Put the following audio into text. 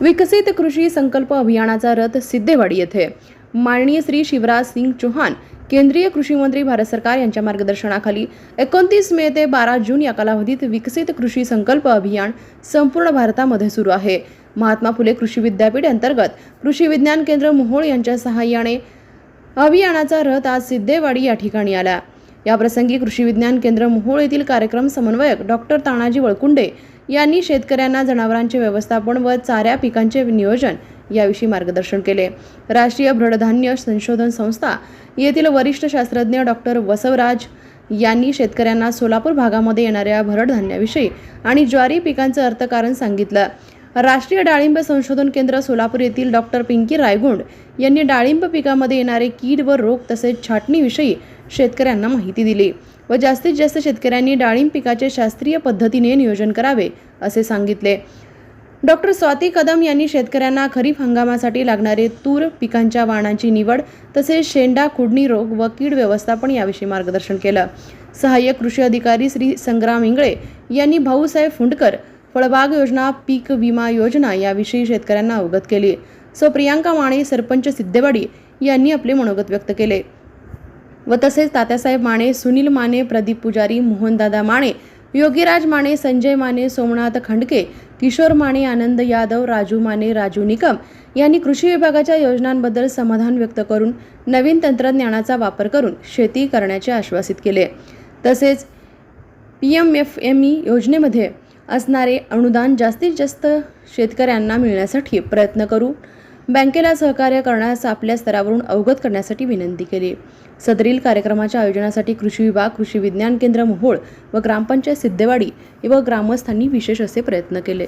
विकसित कृषी संकल्प अभियानाचा रथ सिद्धेवाडी येथे. माननीय श्री शिवराज सिंग चौहान केंद्रीय कृषी मंत्री भारत सरकार यांच्या मार्गदर्शनाखाली एकोणतीस मे ते बारा जून या कालावधीत विकसित कृषी संकल्प अभियान संपूर्ण भारतामध्ये सुरू आहे. महात्मा फुले कृषी विद्यापीठ अंतर्गत कृषी विज्ञान केंद्र मोहोळ यांच्या सहाय्याने अभियानाचा रथ आज सिद्धेवाडी या ठिकाणी आला. याप्रसंगी कृषी विज्ञान केंद्र मोहोळ येथील कार्यक्रम समन्वयक डॉक्टर तानाजी वळकुंडे यांनी शेतकऱ्यांना जनावरांचे व्यवस्थापन व चाऱ्या पिकांचे नियोजन याविषयी मार्गदर्शन केले. राष्ट्रीय भ्रडधान्य संशोधन संस्था येथील वरिष्ठ शास्त्रज्ञ डॉक्टर वसवराज यांनी शेतकऱ्यांना सोलापूर भागामध्ये येणाऱ्या भरडधान्याविषयी आणि ज्वारी पिकांचं अर्थकारण सांगितलं. राष्ट्रीय डाळिंब संशोधन केंद्र सोलापूर येथील डॉक्टर पिंकी रायगुंड यांनी डाळिंब पिकामध्ये येणारे कीड व रोग तसेच छाटणीविषयी शेतकऱ्यांना माहिती दिली व जास्तीत जास्त शेतकऱ्यांनी डाळिंब पिकाचे शास्त्रीय पद्धतीने नियोजन करावे असे सांगितले. डॉक्टर स्वाती कदम यांनी शेतकऱ्यांना खरीप हंगामासाठी लागणारे तूर पिकांच्या वाणांची निवड तसेच शेंडा खुडणी रोग व कीड व्यवस्थापन याविषयी मार्गदर्शन केलं. सहाय्यक कृषी अधिकारी श्री संग्राम इंगळे यांनी भाऊसाहेब फुंडकर फळबाग योजना पीक विमा योजना याविषयी शेतकऱ्यांना अवगत केली. सो प्रियांका माने सरपंच सिद्धेवाडी यांनी आपले मनोगत व्यक्त केले. व तसेच तात्यासाहेब माने सुनील माने प्रदीप पुजारी मोहनदादा माने योगीराज माने संजय माने सोमनाथ खंडके किशोर माने आनंद यादव राजू माने राजू निकम यांनी कृषी विभागाच्या योजनांबद्दल समाधान व्यक्त करून नवीन तंत्रज्ञानाचा वापर करून शेती करण्याचे आश्वासित केले. तसेच P M F M E योजनेमध्ये असणारे अनुदान जास्तीत जास्त शेतकऱ्यांना मिळण्यासाठी प्रयत्न करू. बँकेला सहकार्य करण्यास आपल्या स्तरावरून अवगत करण्यासाठी विनंती केली. सदरील कार्यक्रमाच्या आयोजनासाठी कृषी विभाग कृषी विज्ञान केंद्र मोहोळ व ग्रामपंचायत सिद्धेवाडी व ग्रामस्थांनी विशेष असे प्रयत्न केले.